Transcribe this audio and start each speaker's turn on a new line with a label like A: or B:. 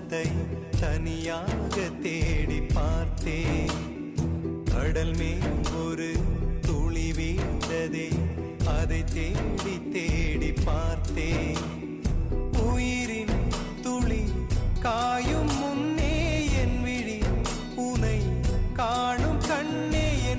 A: சுவாசத்தை தனியாக தேடி பார்த்தேன். கடல் மேல் ஒரு துளி வீழ்ந்ததே அதை தேடி தேடி பார்த்தேன். உயிரின் துளி காயும்